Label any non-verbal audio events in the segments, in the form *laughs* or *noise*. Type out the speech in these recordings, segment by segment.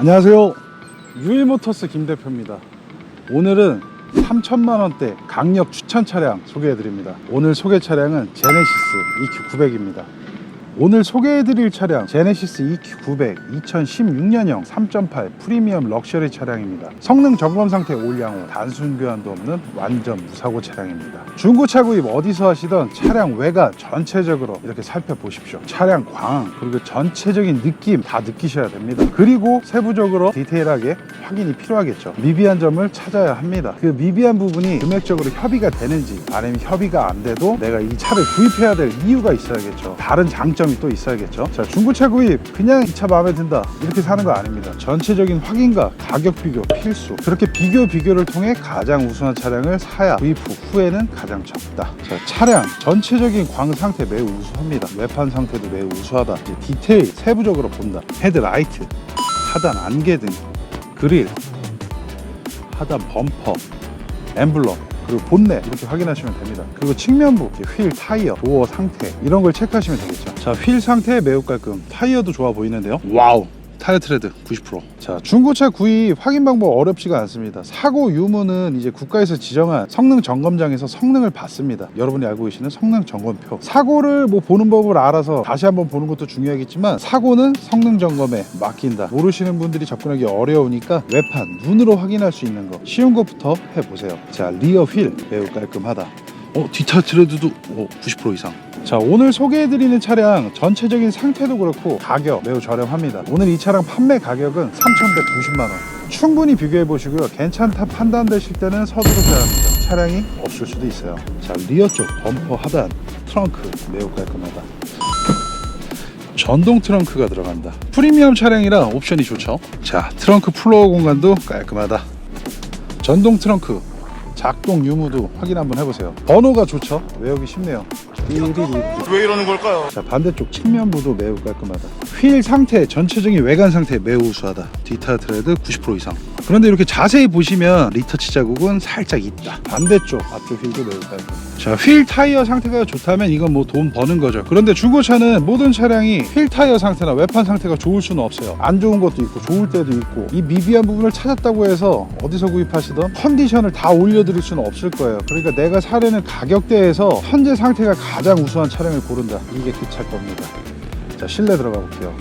안녕하세요. 유일모터스 김 대표입니다. 오늘은 3천만 원대 강력 추천 차량 소개해 드립니다. 오늘 소개 차량은 제네시스 EQ900입니다. 오늘 소개해드릴 차량 제네시스 EQ900 2016년형 3.8 프리미엄 럭셔리 차량입니다. 성능 점검 상태 올양호 단순 교환도 없는 완전 무사고 차량입니다. 중고차 구입 어디서 하시던 차량 외관 전체적으로 이렇게 살펴보십시오. 차량 광 그리고 전체적인 느낌 다 느끼셔야 됩니다. 그리고 세부적으로 디테일하게 확인이 필요하겠죠. 미비한 점을 찾아야 합니다. 그 미비한 부분이 금액적으로 협의가 되는지 아니면 협의가 안 돼도 내가 이 차를 구입해야 될 이유가 있어야겠죠. 다른 장점 이 또 있어야겠죠. 자, 중고차 구입 그냥 이 차 마음에 든다 이렇게 사는 거 아닙니다. 전체적인 확인과 가격 비교 필수. 그렇게 비교 비교를 통해 가장 우수한 차량을 사야 구입 후 후에는 가장 적다. 자, 차량 전체적인 광 상태 매우 우수합니다. 외판 상태도 매우 우수하다. 디테일 세부적으로 본다. 헤드라이트, 하단 안개 등, 그릴, 하단 범퍼, 엠블럼 그리고 본넷 이렇게 확인하시면 됩니다. 그리고 측면부, 휠, 타이어, 도어 상태 이런 걸 체크하시면 되겠죠. 자, 휠 상태 매우 깔끔. 타이어도 좋아 보이는데요. 와우. 타이어 트레드 90%. 자, 중고차 구입 확인 방법 어렵지가 않습니다. 사고 유무는 이제 국가에서 지정한 성능 점검장에서 성능을 받습니다. 여러분이 알고 계시는 성능 점검표. 사고를 뭐 보는 법을 알아서 다시 한번 보는 것도 중요하겠지만 사고는 성능 점검에 맡긴다. 모르시는 분들이 접근하기 어려우니까 외판 눈으로 확인할 수 있는 거 쉬운 것부터 해보세요. 자, 리어 휠 매우 깔끔하다. 어, 뒷타 트레드도 어, 90% 이상. 자, 오늘 소개해드리는 차량 전체적인 상태도 그렇고 가격 매우 저렴합니다. 오늘 이 차량 판매 가격은 3,190만 원. 충분히 비교해 보시고요. 괜찮다 판단되실 때는 서두르셔야 합니다. 차량이 없을 수도 있어요. 자, 리어 쪽 범퍼 하단 트렁크 매우 깔끔하다. 전동 트렁크가 들어간다. 프리미엄 차량이라 옵션이 좋죠. 자, 트렁크 플로어 공간도 깔끔하다. 전동 트렁크 작동 유무도 확인 한번 해보세요. 번호가 좋죠. 외우기 쉽네요. 띠리리. 왜 이러는 걸까요? 자 반대쪽 측면부도 매우 깔끔하다. 휠 상태 전체적인 외관 상태 매우 우수하다. 뒷타 트레드 90% 이상. 그런데 이렇게 자세히 보시면 리터치 자국은 살짝 있다. 반대쪽 앞쪽 휠도 매우 깔끔. 자휠 타이어 상태가 좋다면 이건 뭐 돈 버는 거죠. 그런데 중고차는 모든 차량이 휠 타이어 상태나 외판 상태가 좋을 수는 없어요. 안 좋은 것도 있고 좋을 때도 있고 이 미비한 부분을 찾았다고 해서 어디서 구입하시던 컨디션을 다 올려 드릴 수는 없을 거예요. 그러니까 내가 사려는 가격대에서 현재 상태가 가장 우수한 차량을 고른다. 이게 그차 겁니다. 자 실내 들어가 볼게요.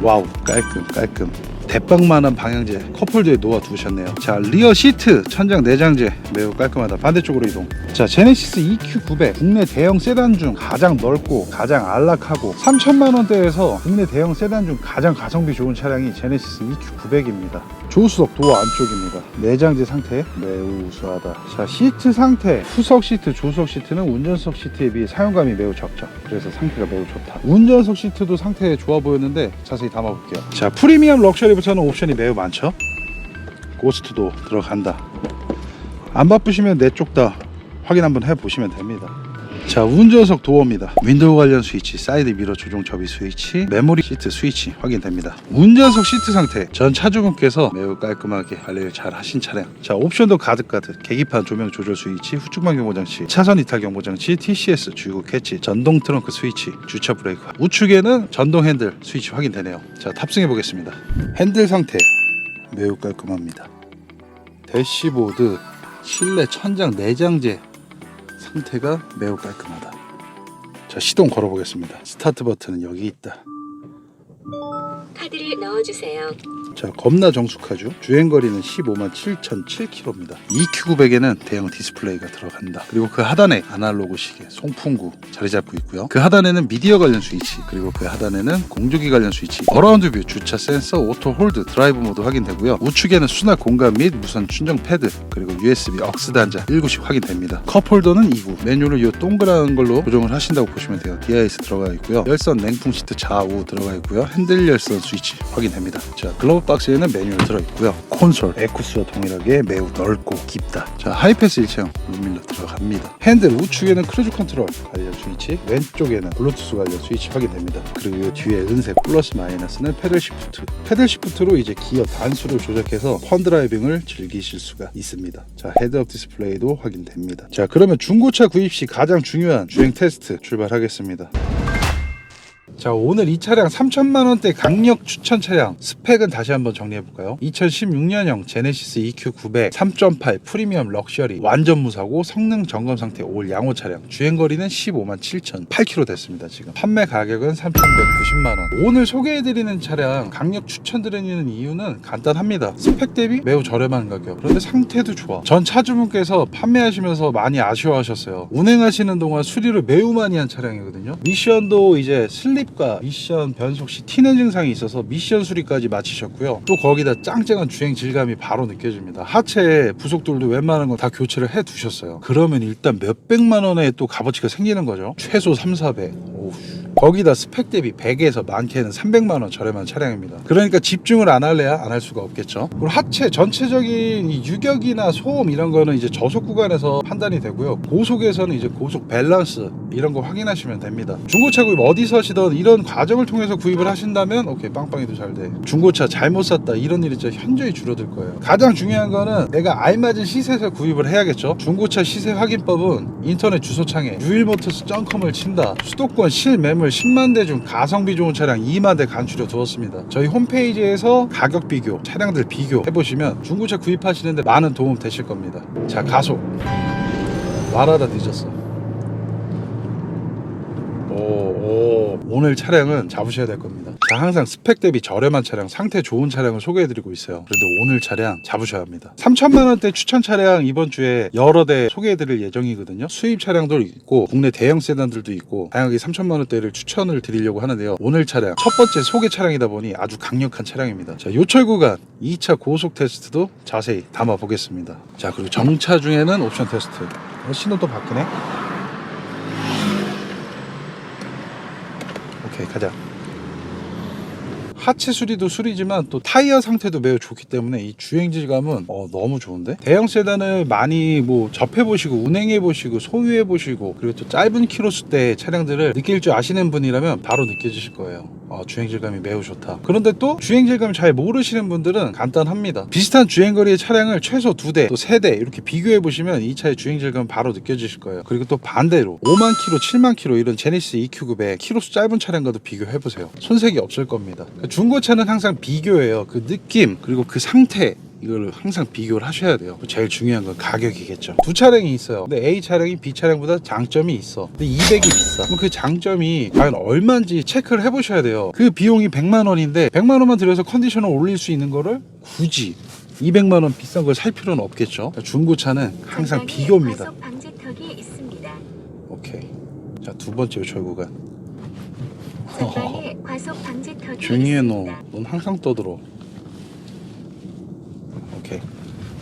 와우 깔끔 깔끔. 대빵만한 방향제 컵홀더에 놓아 두셨네요. 자 리어 시트 천장 내장재 매우 깔끔하다. 반대쪽으로 이동. 자 제네시스 EQ900 국내 대형 세단 중 가장 넓고 가장 안락하고 3천만 원대에서 국내 대형 세단 중 가장 가성비 좋은 차량이 제네시스 EQ900입니다. 조수석 도어 안쪽입니다. 내장재 상태 매우 우수하다. 자 시트 상태 후석 시트, 조수석 시트는 운전석 시트에 비해 사용감이 매우 적죠. 그래서 상태가 매우 좋다. 운전석 시트도 상태 좋아 보였는데 자세히 담아볼게요. 자 프리미엄 럭셔리 부터는 옵션이 매우 많죠. 고스트도 들어간다. 안 바쁘시면 내 쪽 다 확인 한번 해보시면 됩니다. 자 운전석 도어입니다. 윈도우 관련 스위치 사이드 미러 조종 접이 스위치 메모리 시트 스위치 확인됩니다. 운전석 시트 상태. 전 차주분께서 매우 깔끔하게 관리를 잘 하신 차량. 자 옵션도 가득가득. 계기판 조명 조절 스위치 후측방 경보장치 차선 이탈 경보장치 TCS 주유구 캐치 전동 트렁크 스위치 주차 브레이크. 우측에는 전동 핸들 스위치 확인되네요. 자 탑승해 보겠습니다. 핸들 상태. 매우 깔끔합니다. 대시보드 실내 천장 내장재 상태가 매우 깔끔하다. 자 시동 걸어보겠습니다. 스타트 버튼은 여기 있다. 카드를 넣어주세요. 자 겁나 정숙하죠. 주행 거리는 15만 7,007km입니다. EQ900에는 대형 디스플레이가 들어간다. 그리고 그 하단에 아날로그 시계, 송풍구 자리 잡고 있고요. 그 하단에는 미디어 관련 스위치, 그리고 그 하단에는 공조기 관련 스위치, 어라운드 뷰, 주차 센서, 오토 홀드, 드라이브 모드 확인되고요. 우측에는 수납 공간 및 무선 충전 패드, 그리고 USB 억스 단자 7씩 확인됩니다. 컵홀더는 2구, 매뉴를 이 동그란 걸로 조정을 하신다고 보시면 돼요. DIS 들어가 있고요. 열선 냉풍 시트 좌우 들어가 있고요. 핸들 열선 스위치 확인됩니다. 자 글러브 박스에는 매뉴얼 들어있고요. 콘솔 에쿠스와 동일하게 매우 넓고 깊다. 자 하이패스 일체형 룸밀러 들어갑니다. 핸들 우측에는 크루즈 컨트롤 관련 스위치, 왼쪽에는 블루투스 관련 스위치 확인됩니다. 그리고 이 뒤에 은색 플러스 마이너스는 패들 시프트. 패들 시프트로 이제 기어 단수를 조작해서 펀 드라이빙을 즐기실 수가 있습니다. 자 헤드업 디스플레이도 확인됩니다. 자 그러면 중고차 구입 시 가장 중요한 주행 테스트 출발하겠습니다. 자 오늘 이 차량 3천만 원대 강력 추천 차량. 스펙은 다시 한번 정리해 볼까요? 2016년형 제네시스 EQ 900 3.8 프리미엄 럭셔리 완전 무사고 성능 점검 상태 올 양호 차량. 주행 거리는 15만 7천 8km 됐습니다 지금. 판매 가격은 3,190만 원. 오늘 소개해 드리는 차량 강력 추천드리는 이유는 간단합니다. 스펙 대비 매우 저렴한 가격. 그런데 상태도 좋아. 전 차주분께서 판매하시면서 많이 아쉬워하셨어요. 운행하시는 동안 수리를 매우 많이 한 차량이거든요. 미션도 이제 슬립 과 미션 변속 시 티는 증상이 있어서 미션 수리까지 마치셨고요. 또 거기다 짱짱한 주행 질감이 바로 느껴집니다. 하체 부속들도 웬만한 건 다 교체를 해 두셨어요. 그러면 일단 몇백만 원의 또 값어치가 생기는 거죠? 최소 3, 400 오우 거기다 스펙 대비 100에서 많게는 300만 원 저렴한 차량입니다. 그러니까 집중을 안 할래야 안 할 수가 없겠죠. 그리고 하체 전체적인 이 유격이나 소음 이런 거는 이제 저속 구간에서 판단이 되고요. 고속에서는 이제 고속 밸런스 이런 거 확인하시면 됩니다. 중고차 구입 어디서 하시던 이런 과정을 통해서 구입을 하신다면 오케이 빵빵이도 잘 돼. 중고차 잘못 샀다 이런 일이 현저히 줄어들 거예요. 가장 중요한 거는 내가 알맞은 시세에서 구입을 해야겠죠. 중고차 시세 확인법은 인터넷 주소창에 유일모터스.com을 친다. 수도권 실매물 10만 대 중 가성비 좋은 차량 2만 대 간추려 두었습니다. 저희 홈페이지에서 가격 비교, 차량들 비교 해보시면 중고차 구입하시는데 많은 도움 되실 겁니다. 자 가속 말하다 늦었어. 오, 오, 오늘 차량은 잡으셔야 될 겁니다. 자, 항상 스펙 대비 저렴한 차량, 상태 좋은 차량을 소개해드리고 있어요. 그런데 오늘 차량 잡으셔야 합니다. 3천만 원대 추천 차량 이번 주에 여러 대 소개해드릴 예정이거든요. 수입 차량도 있고 국내 대형 세단들도 있고 다양하게 3천만 원대를 추천을 드리려고 하는데요. 오늘 차량 첫 번째 소개 차량이다 보니 아주 강력한 차량입니다. 자, 요철 구간 2차 고속 테스트도 자세히 담아 보겠습니다. 자, 그리고 정차 중에는 옵션 테스트. 어, 신호 또 바뀌네. 오케이 가자 하체 수리도 수리지만 또 타이어 상태도 매우 좋기 때문에 이 주행 질감은 어, 너무 좋은데? 대형 세단을 많이 뭐 접해 보시고 운행해 보시고 소유해 보시고 그리고 또 짧은 키로수 대 차량들을 느낄 줄 아시는 분이라면 바로 느껴지실 거예요 어, 주행 질감이 매우 좋다. 그런데 또 주행 질감을 잘 모르시는 분들은 간단합니다. 비슷한 주행 거리의 차량을 최소 두대또세대 이렇게 비교해 보시면 이 차의 주행 질감 바로 느껴지실 거예요. 그리고 또 반대로 5만 킬로 7만 킬로 이런 제네시스 EQ900 키로수 짧은 차량과도 비교해 보세요. 손색이 없을 겁니다. 그러니까 중고차는 항상 비교해요. 그 느낌 그리고 그 상태 이걸 항상 비교를 하셔야 돼요. 제일 중요한 건 가격이겠죠. 두 차량이 있어요. 근데 A 차량이 B 차량보다 장점이 있어. 근데 200이 비싸. 그럼 그 장점이 과연 얼마인지 체크를 해보셔야 돼요. 그 비용이 100만 원인데 100만 원만 들여서 컨디션을 올릴 수 있는 거를 굳이 200만 원 비싼 걸 살 필요는 없겠죠. 중고차는 항상 비교입니다. 과속 방지턱이 있습니다. 오케이. 자 두 번째 요철 구간. 중요해 너. 있습니다. 넌 항상 떠들어. 오케이.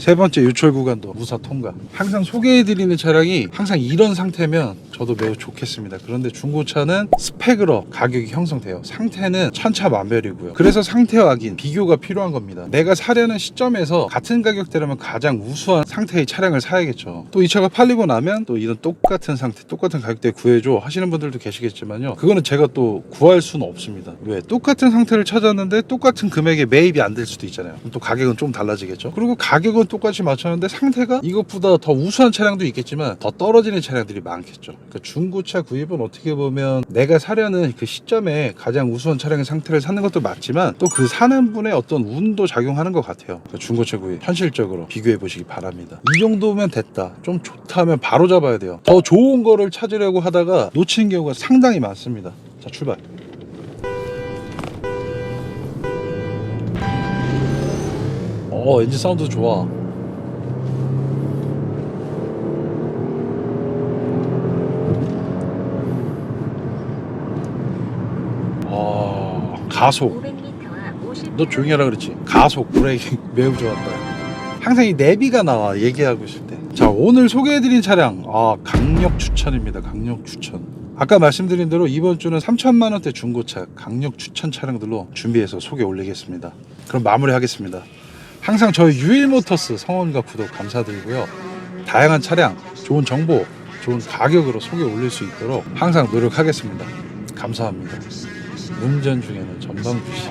세 번째 유철 구간도 무사 통과. 항상 소개해드리는 차량이 항상 이런 상태면 저도 매우 좋겠습니다. 그런데 중고차는 스펙으로 가격이 형성돼요. 상태는 천차만별이고요. 그래서 상태 확인, 비교가 필요한 겁니다. 내가 사려는 시점에서 같은 가격대라면 가장 우수한 상태의 차량을 사야겠죠. 또 이 차가 팔리고 나면 또 이런 똑같은 상태, 똑같은 가격대 구해줘 하시는 분들도 계시겠지만요. 그거는 제가 또 구할 수는 없습니다. 왜? 똑같은 상태를 찾았는데 똑같은 금액에 매입이 안 될 수도 있잖아요. 또 가격은 좀 달라지겠죠. 그리고 가격은 똑같이 맞췄는데 상태가 이것보다 더 우수한 차량도 있겠지만 더 떨어지는 차량들이 많겠죠. 그러니까 중고차 구입은 어떻게 보면 내가 사려는 그 시점에 가장 우수한 차량의 상태를 사는 것도 맞지만 또 그 사는 분의 어떤 운도 작용하는 것 같아요. 그러니까 중고차 구입 현실적으로 비교해 보시기 바랍니다. 이 정도면 됐다. 좀 좋다면 바로 잡아야 돼요. 더 좋은 거를 찾으려고 하다가 놓치는 경우가 상당히 많습니다. 자 출발. 어 엔진 사운드 좋아. 아 가속. 500m 50. 너 조용히 하라 그랬지? 가속. 브레이킹 *laughs* 매우 좋았다. 항상 이 내비가 나와 얘기하고 있을 때 자 오늘 소개해드린 차량. 아 강력 추천입니다. 강력 추천. 아까 말씀드린 대로 이번 주는 3천만 원대 중고차 강력 추천 차량들로 준비해서 소개 올리겠습니다. 그럼 마무리하겠습니다 항상 저희 유일모터스 성원과 구독 감사드리고요. 다양한 차량 좋은 정보 좋은 가격으로 소개 올릴 수 있도록 항상 노력하겠습니다. 감사합니다. 운전 중에는 전방 주시.